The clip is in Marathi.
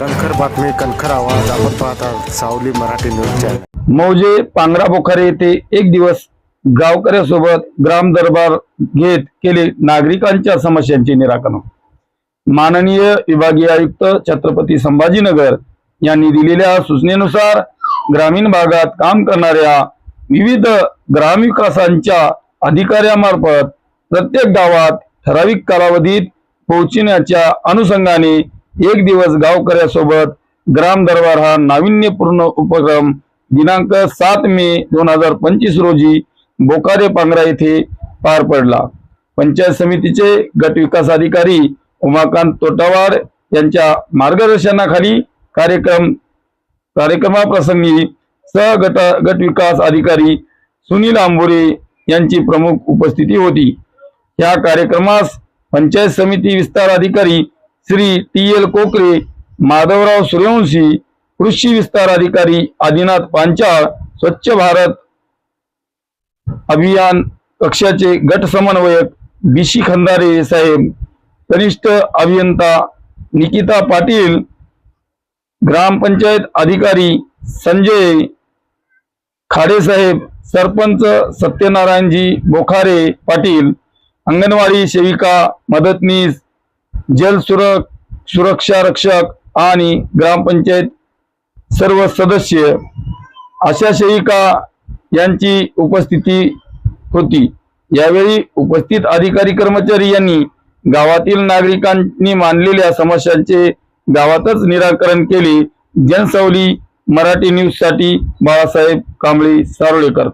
कणखर बातमी कणखर आवाज आपण पाहता सावली मराठी न्यूज चॅनल मौजे पांगरा बोखारे येथे एक दिवस गावकऱ्यासोबत ग्राम दरबार घेत केले नागरिकांच्या समस्यांचे निराकरण. माननीय विभागीय आयुक्त छत्रपती संभाजीनगर यांनी दिलेल्या सूचनेनुसार ग्रामीण भागात काम करणाऱ्या विविध ग्रामविकासांच्या अधिकाऱ्यामार्फत प्रत्येक गावात ठराविक कालावधीत पोहोचण्याच्या अनुषंगाने एक दिवस गावकऱ्यासोबत ग्राम दरबार हा नाविन्यपूर्ण उपक्रम दिनांक सात मे दोन हजार पंचवीस रोजी बोकारे पांगरा येथे पार पडला. पंचायत समितीचे गट विकास अधिकारी उमाकांत तोटावार यांच्या मार्गदर्शनाखाली कार्यक्रम कार्यक्रमाप्रसंगी सहगट गट विकास अधिकारी सुनील आंबोरे यांची प्रमुख उपस्थिती होती. या कार्यक्रमास पंचायत समिती विस्तार अधिकारी श्री टी एल कोकरे माधवराव सूर्यवंशी कृषी विस्तार अधिकारी आदिनाथ पांचाळ स्वच्छ भारत अभियान कक्षाचे गट समन्वयक बिशी खंदारे साहेब कनिष्ठ अभियंता निकिता पाटील ग्रामपंचायत अधिकारी संजय खाडेसाहेब सरपंच सत्यनारायणजी बोखारे पाटील अंगणवाडी सेविका मदतनीस जलसुरक सुरक्षा रक्षक आणि ग्रामपंचायत सर्व सदस्य अशा सेविका यांची उपस्थिती होती. यावेळी उपस्थित अधिकारी कर्मचारी यांनी गावातील नागरिकांनी मानलेल्या समस्यांचे गावातच निराकरण केले. जनसवली मराठी न्यूजसाठी बाळासाहेब कांबळे सारोळेकर.